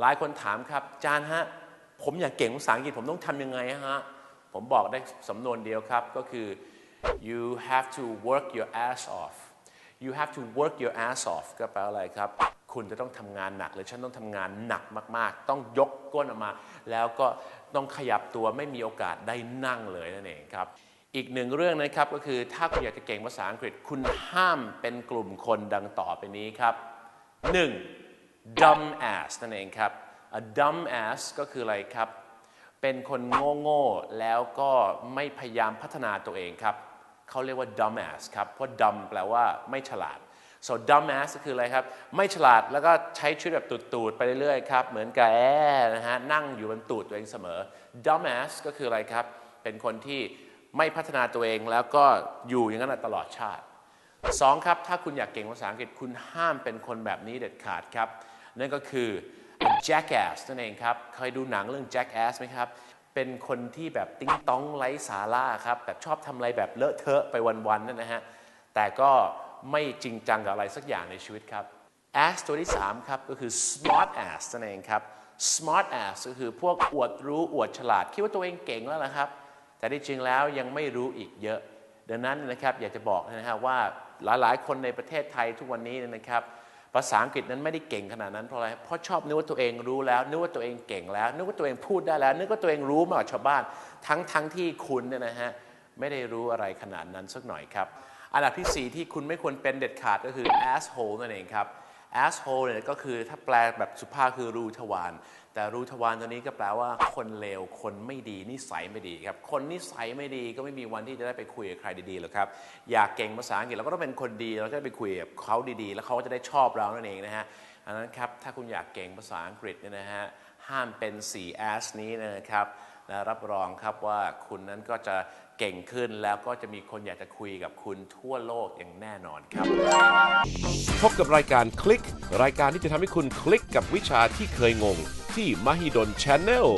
หลายคนถามครับจารย์ฮะผมอยากเก่งภาษาอังกฤษผมต้องทำยังไงฮะผมบอกได้สำนวนเดียวครับก็คือ you have to work your ass off you have to work your ass off ก็แปลว่าอะไรครับ คุณจะต้องทำงานหนักหรือฉันต้องทำงานหนักมาก ๆ ต้องยกก้นออกมา แล้วก็ต้องขยับตัวไม่มีโอกาสได้นั่งเลยนั่นเองครับ อีกหนึ่งเรื่องนะครับก็คือถ้าคุณอยากจะเก่งภาษาอังกฤษ คุณห้ามเป็นกลุ่มคนดังต่อไปนี้ครับ 1. Dumb ass นั่นเองครับ a dumb ass ก็คืออะไรครับ เป็นคนโง่ๆแล้วก็ไม่พยายามพัฒนาตัวเองครับ เขาเรียกว่า dumb ass ครับ เพราะ dumb แปลว่าไม่ฉลาด so dumb ass ก็คืออะไรครับ ไม่ฉลาดแล้วก็ใช้ชีวิตแบบตูดๆไปเรื่อยๆครับ เหมือนกับแอนะฮะ นั่งอยู่บนตูดตัวเองเสมอ dumb ass ก็คืออะไรครับ เป็นคนที่ไม่พัฒนาตัวเองแล้วก็อยู่อย่างนั้นตลอดชาติสองครับ ถ้าคุณอยากเก่งภาษาอังกฤษคุณห้ามเป็นคนแบบนี้เด็ดขาดครับ นั่นก็คือ jackass นั่นเองครับ เคยดูหนังเรื่อง jackass ไหมครับ เป็นคนที่แบบติ้งต้องไร้สาระครับ แบบชอบทำอะไรแบบเลอะเทอะไปวันๆนั่นนะฮะ แต่ก็ไม่จริงจังกับอะไรสักอย่างในชีวิตครับ ass ตัวที่ 3 ครับ ก็คือ smart ass นั่นเองครับ smart ass ก็คือพวกอวดรู้อวดฉลาด คิดว่าตัวเองเก่งแล้วนะครับ แต่ที่จริงแล้วยังไม่รู้อีกเยอะ ดังนั้นนะครับอยากจะบอกนะครับว่าหลายๆ คนในประเทศไทยทุกวันนี้นะครับ ภาษาอังกฤษนั้นไม่ได้เก่งขนาดนั้นเพราะอะไร เพราะชอบนึกว่าตัวเองรู้แล้ว นึกว่าตัวเองเก่งแล้ว นึกว่าตัวเองพูดได้แล้ว นึกว่าตัวเองรู้มากกว่าชาวบ้าน ทั้งทั้งที่คุณเนี่ยนะฮะไม่ได้รู้อะไรขนาดนั้นสักหน่อยครับ อันดับทีสี่4 ที่คุณไม่ควรเป็นเด็ดขาดก็คือ asshole นั่นเองครับ asshole เนี่ยก็คือถ้าแปลแบบสุภาพคือรูทวารแต่รูทวารตัวนี้ก็แปลว่าคนเลวคนไม่ดีนิสัยไม่ดีครับ คนนิสัยไม่ดีก็ไม่มีวันที่จะได้ไปคุยกับใครดีๆหรอกครับ อยากเก่งภาษาอังกฤษเราก็ต้องเป็นคนดีเราจะได้ไปคุยกับเขาดีๆ แล้วเขาก็จะได้ชอบเรานั่นเองนะฮะอันนั้นครับถ้าคุณอยากเก่งภาษาอังกฤษเนี่ยนะฮะห้ามเป็น4 as นี้นะครับ นะรับรองครับว่าคุณนั้นก็จะเก่งขึ้นแล้วก็จะมีคนอยากจะคุยกับคุณทั่วโลกอย่างแน่นอนครับ พบกับรายการคลิก รายการที่จะทำให้คุณคลิกกับวิชาที่เคยงง ที่ Mahidol Channel